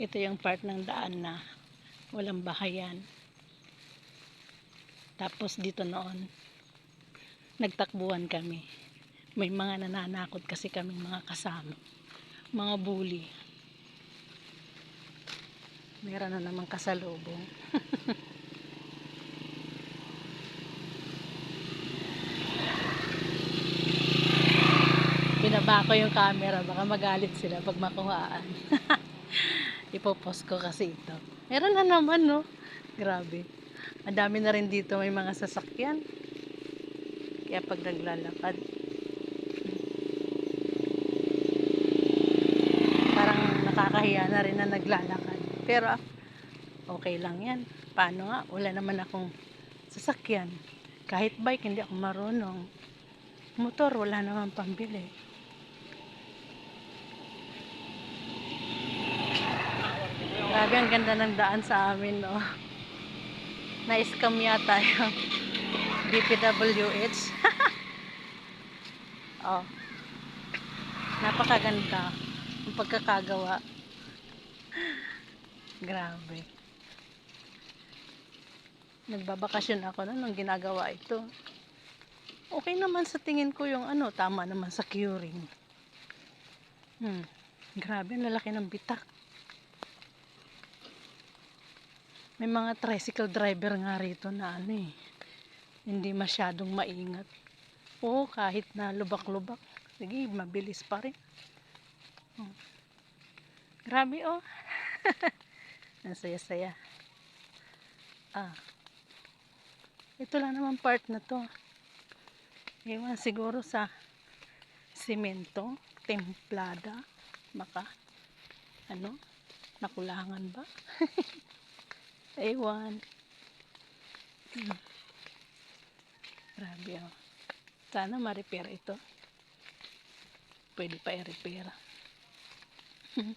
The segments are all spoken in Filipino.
Ito yung part ng daan na walang bahayan. Tapos dito noon, nagtakbuhan kami. May mga nananakot kasi kami mga kasama. Mga bully. Meron na naman kasalubong. Binaba ko yung camera, baka magalit sila pag makuhaan. Ipopost ko kasi ito. Meron na naman, no? Grabe. Ang dami na rin dito may mga sasakyan. Kaya pag naglalakad, parang nakakahiya na rin na naglalakad. Pero okay lang yan. Paano nga? Wala naman akong sasakyan. Kahit bike, hindi ako marunong. Motor, wala naman pambili. Grabe, ang ganda ng daan sa amin, no? Na-scam yata yung DPWH. oh. Napakaganda ang pagkakagawa. Grabe. Nagbabakasyon ako na nung ginagawa ito. Okay naman sa tingin ko yung ano, tama naman sa curing. Hmm. Grabe, lalaki ng bitak. May mga tricycle driver nga rito na ano eh, hindi masyadong maingat. Oo, kahit na lubak-lubak, sige, mabilis pa rin. Oh. Grabe oh. Ang saya-saya. Ah. Ito lang naman part na to. Ewan siguro sa simento, templada, maka, ano, nakulangan ba? Ewan. Hmm. Grabe oh. Sana ma-repair ito. Pwede pa i-repair.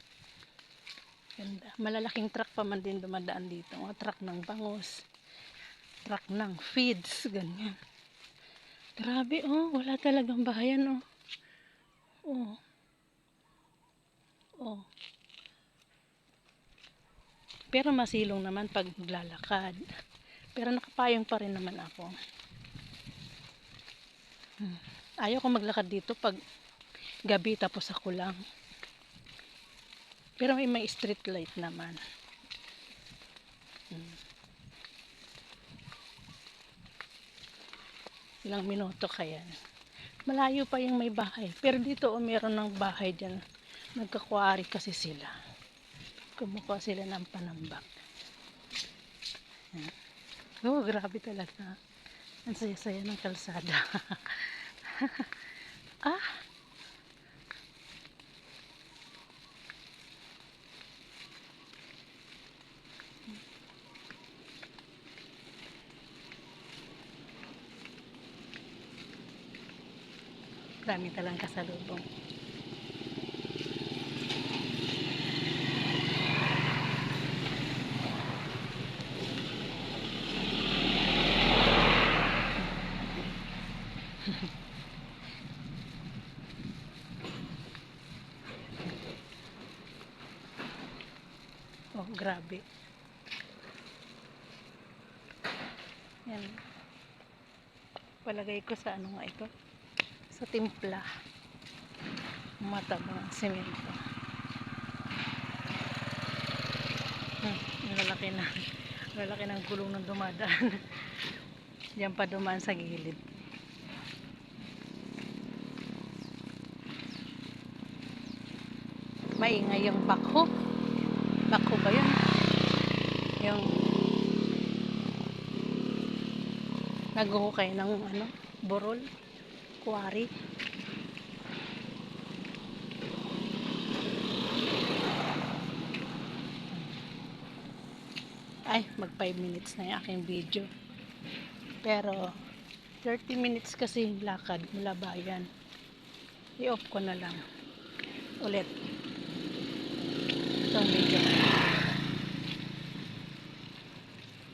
Ganda. Malalaking truck pa man din dumadaan dito. Mga truck ng bangus. Truck ng feeds. Ganyan. Grabe oh. Wala talagang bahayan oh. Oh. Oh. Pero masilong naman pag naglalakad. Pero nakapayong pa rin naman ako. Hmm. Ayaw ko maglakad dito pag gabi tapos ako lang. Pero may may street light naman. Hmm. Ilang minuto kaya. Malayo pa yung may bahay. Pero dito oh, meron ng bahay dyan. Nagkakwari kasi sila kumukuha sila ng panambak. Yan. Oh, grabe talaga. Ang saya-saya ng kalsada. ah! Dami talang kasalubong. Oh, grabe. Yan. Palagay ko sa ano nga ito? Sa timpla. Matabang semento. Hmm, lalaki na. lalaki ng gulong ng dumadaan. Diyan pa dumaan sa gilid. Maingay yung bakho. Bakho ba yun? Yung naghuhukay ng ano, burol, kuwari. Ay, mag 5 minutes na yung aking video. Pero, 30 minutes kasi yung lakad mula bayan. I-off ko na lang. Ulit. Itong video.